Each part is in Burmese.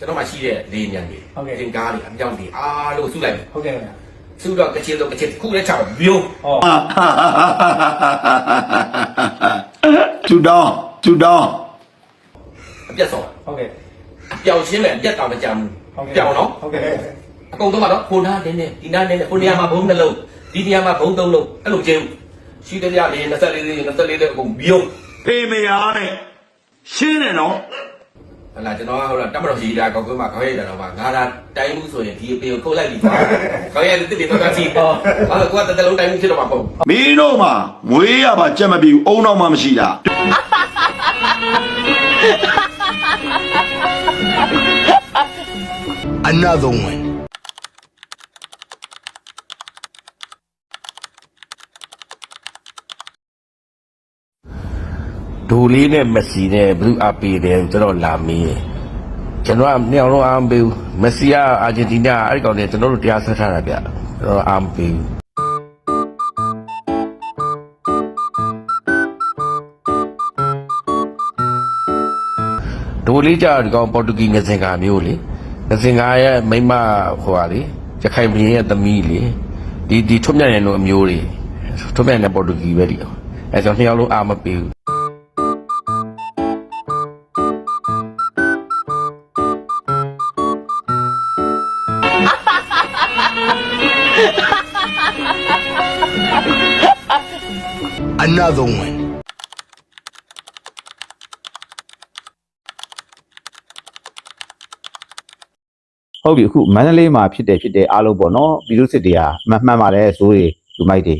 ကျွန်တော်မှရှိတဲ့လေညံတွေဟုတ်ကဲ့သင်္ကားတွေအပြောင်းတွေအားလုံးစုလိုက်တယ်ဟုတ်ကဲ့ခင်ဗျာစုတော့ကချင်တော့ကချင်ခုလည်းချောက်မျိုးဟောကျူတောင်းကျူတောင်းအပြတ်ဆုံးဟုတ်ကဲ့ အပြောင်းချင်းပဲအပြတ်တောင်မကြမ်းဟုတ်ဘူးကဲ့ ပြောင်းနော်ဟုတ်ကဲ့အကုန်တော့ကတော့ခိုနာတင်းတင်းဒီနာတင်းတင်းဟိုနေရာမှာဘုံနှလုံးဒီနေရာမှာဘုံသုံးလုံးအဲ့လိုကျင်းရှိတဲ့ရလေး24လေး24လေးအကုန်မျိုးဖေးမယားနဲ့ရှင်းတယ်နော် ဟလာကျွန်တော်ကဟိုလာတမတော်ကြီးတာကောက်ကွင်းမှာခေါင်းရိုက်တာတော့ငါလာတိုင်းမှုဆိုရင်ဒီအပေကိုခုတ်လိုက်ပြီပါခေါင်းရိုက်တဲ့တိတိတော့ကစီပေါ့အဲ့တော့ကိုကတတလုံးတိုင်းမှုဖြစ်တော့မှာပေါ့မင်းတို့မှာမွေးရပါကြက်မပြီးဘူးအုံတော့မှမရှိတာ Another one. ဒိုလေးနဲ့မက်ဆီနဲ့ဘယ်သူအပေးတယ်ကျွန်တော်လာမေးတယ်ကျွန်တော်ကနှစ်ယောက်လုံးအားမပေးဘူးမက်ဆီကအာဂျင်တီးနားအဲ့ဒီကောင်တွေကျွန်တော်တို့တရားဆွဲထားတာဗျကျွန်တော်အားမပေးဘူးဒိုလေးကြတော့ဒီကောင်ပေါ်တူဂီငစင်ကာမျိုးလေငစင်ကာရဲ့မိန်းမဟိုဟာလေရခိုင်ပြည်ရဲ့သမီးလေဒီဒီထွတ်မြတ်ရဲ့လိုအမျိုးတွေထွတ်မြတ်နဲ့ပေါ်တူဂီပဲဒီအောင်အဲကျွန်တော်နှစ်ယောက်လုံးအားမပေးဘူး Another one. ဟုတ်ပြီအခုမန္တလေးမှာဖြစ်တယ်ဖြစ်တယ်အားလုံးပေါ့နော်ပြည်သူစစ်တွေကမှန်မှန်ပါတယ်ဇိုးတွေလူမိုက်တွေ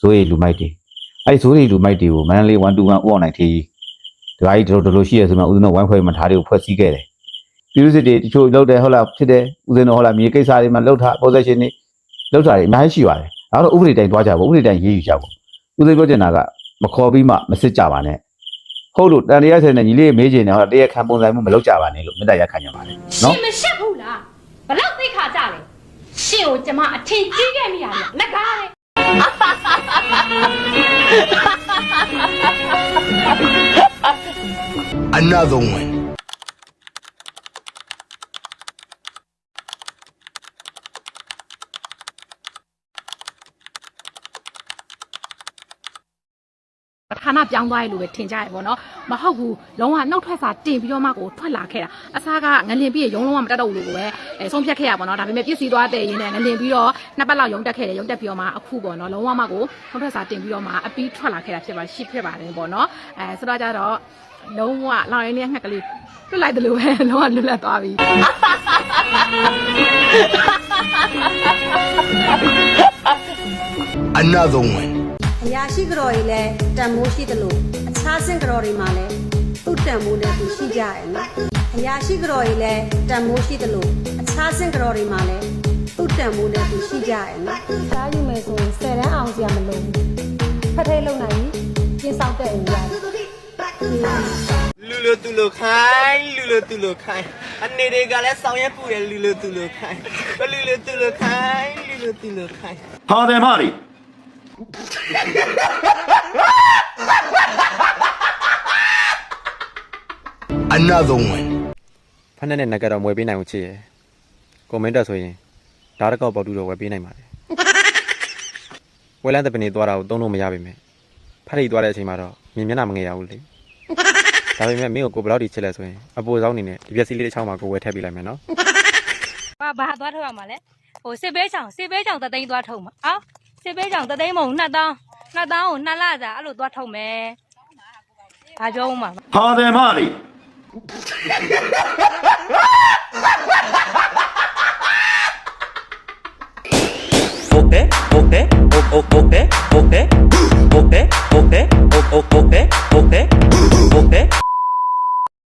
ဇိုးတွေလူမိုက်တွေအဲ့ဒီဇိုးတွေလူမိုက်တွေကိုမန္တလေး121ဥအောင်နိုင်သေးဒီကကြီးတို့တို့လိုရှိရဆိုမှဦးဇင်းတို့ဝိုင်းဖွဲ့မှာထားတွေကိုဖွဲ့စည်းခဲ့တယ် ပြည်သူစစ်တွေတချို့လောက်တယ်ဟုတ်လားဖြစ်တယ်ဦးဇင်းတို့ဟုတ်လားမြေကိစ္စတွေမှာလောက်ထား possession တွေလောက်ထားတွေအများကြီးရှိပါတယ်ဒါတော့ဥပဒေတိုင်းသွားကြဖို့ဥပဒေတိုင်းရေးယူကြဖို့ဦးဇင်းပြောချင်တာကမခေါ်ပြီးမှမစစ်ကြပါနဲ့ဟုတ်လို့တန်တရားဆယ်နဲ့ညီလေးမေးချင်တယ်ဟုတ်လားတရားခံပုံစံမှုမလုပ်ကြပါနဲ့လို့မေတ္တာရက်ခံကြပါတယ်ရှနော်င်မရှက်ဘူးလားဘလောက်သိခါကြလဲရှင်ကိုကျမအထင်ကြီးခဲ့မိရတယ်လက်ကားလေ Another one. ဌာနပြောင်းသွားရလို့ပဲထင်ကြရပေါ့နော်မဟုတ်ဘူးလုံးဝနှုတ်ထွက်စာတင်ပြီးတော့မှကိုထွက်လာခဲ့တာအစားကငလင်ပြီးရုံလုံးဝမတက်တော့ဘူးလို့ပဲအဲဆုံးဖြတ်ခဲ့ရပေါ့နော်ဒါပေမဲ့ပြစ်စီသွားတဲ့ရင်းနဲ့ငလင်ပြီးတော့နှစ်ပတ်လောက်ရုံတက်ခဲ့တယ်ရုံတက်ပြီးတော့မှအခုပေါ့နော်လုံးဝမှကိုနှုတ်ထွက်စာတင်ပြီးတော့မှအပြီးထွက်လာခဲ့တာဖြစ်ပါရှိဖြစ်ပါတယ်ပေါ့နော်အဲဆိုတော့ကြတော့လုံးဝလောင်ရင်းနဲ့ငှက်ကလေးလွတ်လိုက်တယ်လို့ပဲလုံးဝလွတ်လပ်သွားပြီ Another one. အရာရှိကြော်တွေလည်းတန်မိုးရှိသလိုအခြားစင်ကြော်တွေမှာလည်းသူ့တန်မိုးနဲ့သူရှိကြရဲ့နော်အရာရှိကြော်တွေလည်းတန်မိုးရှိသလိုအခြားစင်ကြော်တွေမှာလည်းသူ့တန်မိုးနဲ့သူရှိကြရဲ့နော်စားယူမယ်ဆိုရင်10တန်းအောင်စရာမလိုဘူးဖက်ထိတ်လုံနိုင်ပြီပြင်ဆောက်တဲ့အိမ်ရတယ်လူလူတူလူခိုင်းလူလူတူလူခိုင်းအနေတွေကလည်းဆောင်ရွက်ပူတယ်လူလူတူလူခိုင်းဘလူလူတူလူခိုင်းလူလူတူလူခိုင်းဟာတယ်မရီ Another one. ဖက်နဲ့နဲ့နက်ကတော့မွေပေးနိုင်ဘူးချစ်ရယ်ကွန်မန့်တက်ဆိုရင်ဓာတ်ကောက်ပေါတူတော့ဝယ်ပေးနိုင်ပါတယ်ဝယ်လန်းတဲ့ပနေသွားတာကိုသုံးလို့မရပါပဲဖက်ထိတ်သွားတဲ့အချိန်မှာတော့မြင်မျက်နှာမငယ်ရဘူးလေဒါပေမဲ့မင်းကိုကိုဘယ်လောက်ထိချစ်လဲဆိုရင်အပူဆောင်နေနဲ့ဒီပစ္စည်းလေးတစ်ချောင်းမှာကိုဝယ်ထည့်ပေးလိုက်မယ်နော်ဘာဘာသွားထုတ်ရမှာလဲဟိုစစ်ဘေးချောင်စစ်ဘေးချောင်တသိန်းသွားထုတ်မှာအော် စစ်ဘေးချောင်တသိန်းမဟုတ်နှစ်တောင်းနှစ်တောင်းကိုနှစ်လစာအဲ့လိုသွားထုတ်မယ်ဘာပြောဦးမှာ